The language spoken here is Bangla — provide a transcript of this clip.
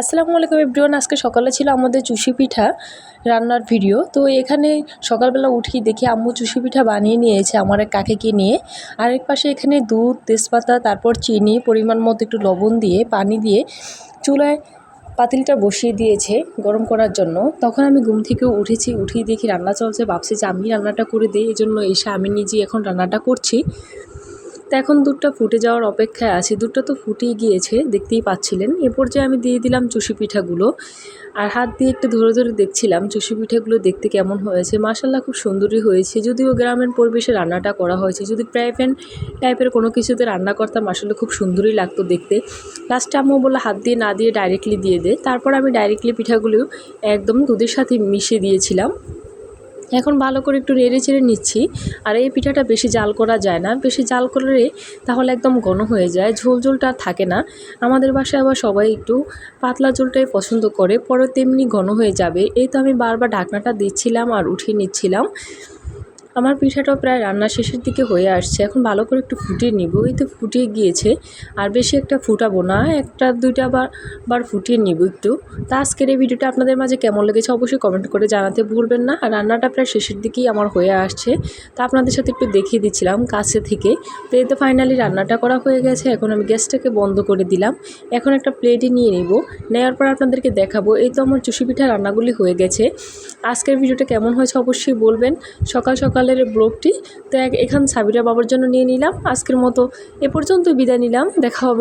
আসসালামু আলাইকুম এভরিওয়ান, আজকে সকালে ছিল আমাদের চুষি পিঠা রান্নার ভিডিও। তো এখানে সকালবেলা উঠি দেখি আম্মু চুষি পিঠা বানিয়ে নিয়েছে আমার এক কাকিকে নিয়ে। আরেক পাশে এখানে দুধ, তেজপাতা, তারপর চিনি, পরিমাণ মতো একটু লবণ দিয়ে, পানি দিয়ে চুলায় পাতিলটা বসিয়ে দিয়েছে গরম করার জন্য। তখন আমি ঘুম থেকে উঠেছি উঠিয়ে দেখি রান্না চলছে, ভাবছি যে আমি রান্নাটা করে দিই এই জন্য এসে আমি নিজে এখন রান্নাটা করছি। তো এখন দুধটা ফুটে যাওয়ার অপেক্ষায় আছি। দুধটা তো ফুটেই গিয়েছে, দেখতেই পাচ্ছিলেন। এ পর্যায়ে আমি দিয়ে দিলাম চুষি পিঠাগুলো। আর হাত দিয়ে একটু ধরে ধরে দেখছিলাম, চুষি পিঠাগুলো দেখতে কেমন হয়েছে। মাসাল্লাহ খুব সুন্দরই হয়েছে। যদিও গ্রামের পরিবেশে রান্নাটা করা হয়েছে, যদি প্রায় প্যান টাইপের কোনো কিছুতে রান্না করতাম, আসলে খুব সুন্দরই লাগতো দেখতে। লাস্টে আম্মু বলল, হাত দিয়ে না দিয়ে ডাইরেক্টলি দিয়ে দে। তারপর আমি ডাইরেক্টলি পিঠাগুলো একদম দুধের সাথে মিশিয়ে দিয়েছিলাম। এখন ভালো করে একটু নেড়ে চেড়ে নিচ্ছি। আর এই পিঠাটা বেশি জাল করা যায় না। বেশি জাল করলে তাহলে একদম ঘন হয়ে যায়, ঝোল ঝোলটা আর থাকে না। আমাদের বাসায় আবার সবাই একটু পাতলা ঝোলটাই পছন্দ করে, পরে তেমনি ঘন হয়ে যাবে। এই তো আমি বারবার ঢাকনাটা দিচ্ছিলাম আর উঠিয়ে নিচ্ছিলাম। আমার পিঠাটাও প্রায় রান্না শেষের দিকে হয়ে আসছে। এখন ভালো করে একটু ফুটিয়ে নিব। এই তো ফুটিয়ে গিয়েছে। আর বেশি একটা ফুটাবো না, একটা, দুইটা বার বার ফুটিয়ে নিব একটু। তা আজকের এই ভিডিওটা আপনাদের মাঝে কেমন লেগেছে অবশ্যই কমেন্ট করে জানাতে ভুলবেন না। আর রান্নাটা প্রায় শেষের দিকেই আমার হয়ে আসছে। তা আপনাদের সাথে একটু দেখিয়ে দিচ্ছিলাম কাছে থেকে। তো এই তো ফাইনালি রান্নাটা করা হয়ে গেছে। এখন আমি গ্যাসটাকে বন্ধ করে দিলাম। এখন একটা প্লেটে নিয়ে নিব। নেওয়ার পর আপনাদেরকে দেখাবো। এই তো আমার চুষি পিঠা রান্নাগুলি হয়ে গেছে। আজকের ভিডিওটা কেমন হয়েছে অবশ্যই বলবেন। সকাল সকাল সকালের ব্লগটি। তো এখান সাবিরা বাবার জন্য নিয়ে নিলাম। আজকের মতো এ পর্যন্ত বিদায় নিলাম। দেখা হবে